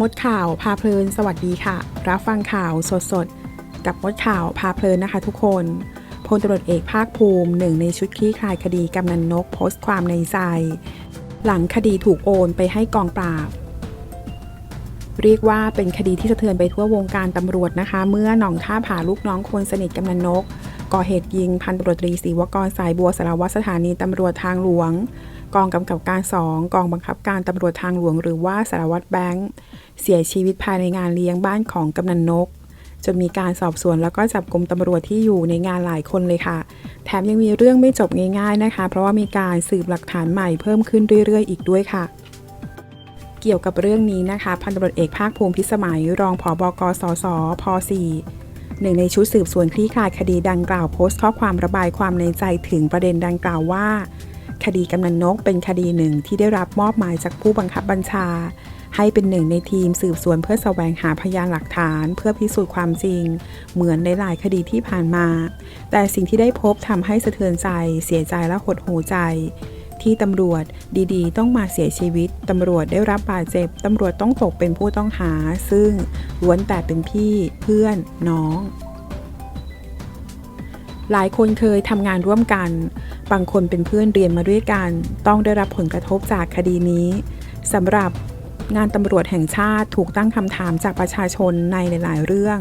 มดข่าวพาเพลินสวัสดีค่ะ รับฟังข่าวสดๆกับมดข่าวพาเพลินนะคะทุกคนพลตำรวจเอกภาคภูมิหนึ่งในชุดคลี่คลายคดีกำนันนกโพสต์ความในใจ หลังคดีถูกโอนไปให้กองปราบ เรียกว่าเป็นคดีที่สะเทือนไปทั่ววงการตำรวจนะคะ เมื่อหน่องท่าผาลูกน้องคนสนิทกำนันนก ก่อเหตุยิงพันตำรวจตรีศรีวกรสายบัวสารวัตรสถานีตำรวจทางหลวง กองกำกับการ 2 กองบังคับการตำรวจทางหลวง หรือว่าสารวัตรแบงค์เสียชีวิตภายในงานเลี้ยงบ้านของกำนันนกจนมีการสอบสวนแล้วก็จับกลุ่มตำรวจที่อยู่ในงานหลายคนเลยค่ะ แถมยังมีเรื่องไม่จบง่ายๆนะคะ เพราะว่ามีการสืบหลักฐานใหม่เพิ่มขึ้นเรื่อยๆ อีกด้วยค่ะ เกี่ยวกับเรื่องนี้นะคะ พันตำรวจเอกภาคภูมิพิสมัย รองผอบกสสพ4 หนึ่งในชุดสืบสวนคลี่คลายคดีดังกล่าวโพสต์ข้อความระบายความในใจถึงประเด็นดังกล่าวว่า คดีกำนันนกเป็นคดีหนึ่งที่ได้รับมอบหมายจากผู้บังคับบัญชา ให้เป็นหนึ่งในทีมสืบสวนเพื่อแสวงหาพยานหลักฐาน เพื่อพิสูจน์ความจริง เหมือนในหลายคดีที่ผ่านมา แต่สิ่งที่ได้พบทำให้สะเทือนใจ เสียใจและหดหูใจ ที่ตำรวจดีๆ ต้องมาเสียชีวิต ตำรวจได้รับบาดเจ็บ ตำรวจต้องตกเป็นผู้ต้องหา ซึ่งล้วนแต่เป็นพี่เพื่อนน้อง หลายคนเคยทำงานร่วมกัน บางคนเป็นเพื่อนเรียนมาด้วยกัน ต้องได้รับผลกระทบจากคดีนี้สำหรับงานตำรวจแห่งชาติถูกตั้งคำถามจากประชาชนในหลาย ๆ เรื่อง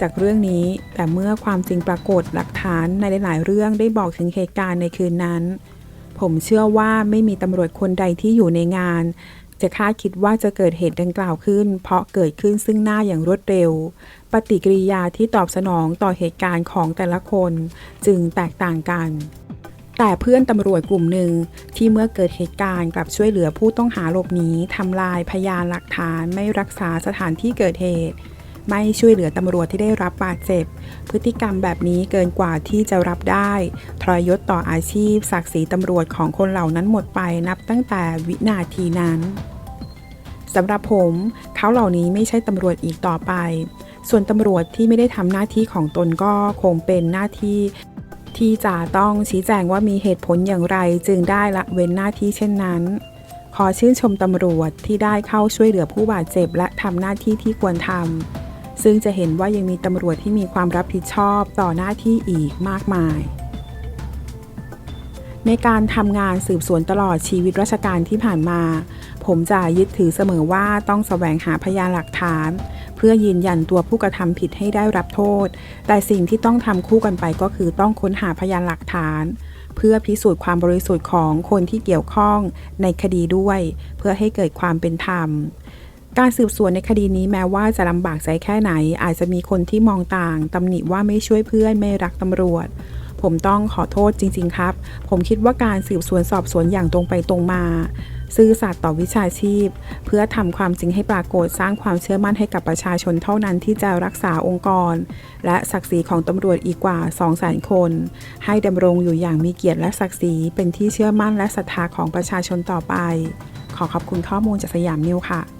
จากเรื่องนี้แต่เมื่อความจริงปรากฏหลักฐานในหลาย ๆ เรื่องได้บอกถึงเหตุการณ์ในคืนนั้น ผมเชื่อว่าไม่มีตำรวจคนใดที่อยู่ในงาน จะคาดคิดว่าจะเกิดเหตุดังกล่าวขึ้น เพราะเกิดขึ้นซึ่งหน้าอย่างรวดเร็ว ปฏิกิริยาที่ตอบสนองต่อเหตุการณ์ของแต่ละคน จึงแตกต่างกัน แต่เพื่อนตำรวจกลุ่มหนึ่งที่เมื่อเกิดเหตุการณ์กลับช่วยเหลือผู้ต้องหาหลบหนีทำลายพยานหลักฐานไม่รักษาสถานที่เกิดเหตุ ไม่ช่วยเหลือตำรวจที่ได้รับบาดเจ็บ พฤติกรรมแบบนี้เกินกว่าที่จะรับได้ทรยศต่ออาชีพ ศักดิ์ศรีตำรวจของคนเหล่านั้นหมดไปนับตั้งแต่วินาทีนั้นสำหรับผมเขาเหล่านี้ไม่ใช่ตำรวจอีกต่อไป ส่วนตำรวจที่ไม่ได้ทำหน้าที่ของตนก็คงเป็นหน้าที่ที่จะต้องชี้แจงว่ามีเหตุผลอย่างไรจึงได้ละเว้นหน้าที่เช่นนั้น ขอชื่นชมตำรวจที่ได้เข้าช่วยเหลือผู้บาดเจ็บและทำหน้าที่ที่ควรทำ ซึ่งจะเห็นว่ายังมีตำรวจที่มีความรับผิดชอบต่อหน้าที่อีกมากมาย ในการทำงานสืบสวนตลอดชีวิตราชการที่ผ่านมา ผมจะยึดถือเสมอว่าต้องแสวงหาพยานหลักฐาน เพื่อยืนยันตัวผู้กระทำผิดให้ได้รับโทษ แต่สิ่งที่ต้องทำคู่กันไปก็คือต้องค้นหาพยานหลักฐานเพื่อพิสูจน์ความบริสุทธิ์ของคนที่เกี่ยวข้องในคดีด้วย เพื่อให้เกิดความเป็นธรรม การสืบสวนในคดีนี้แม้ว่าจะลำบากใจแค่ไหน อาจจะมีคนที่มองต่างตำหนิว่าไม่ช่วยเพื่อนไม่รักตำรวจ ผมต้องขอโทษจริง ๆ ครับ ผมคิดว่าการสืบสวนสอบสวนอย่างตรงไปตรงมา ซื่อสัตย์ต่อวิชาชีพ เพื่อทำความจริงให้ปรากฏสร้างความเชื่อมั่นให้กับประชาชนเท่านั้นที่จะรักษาองค์กร และศักดิ์ศรีของตำรวจอีกกว่า 2 0 0 0 0 0 คน ให้ดำรงอยู่อย่างมีเกียรติและศักดิ์ศรีเป็นที่เชื่อมั่นและศรัทธาของประชาชนต่อไป ขอขอบคุณข้อมูลจากสยามนิวค่ะ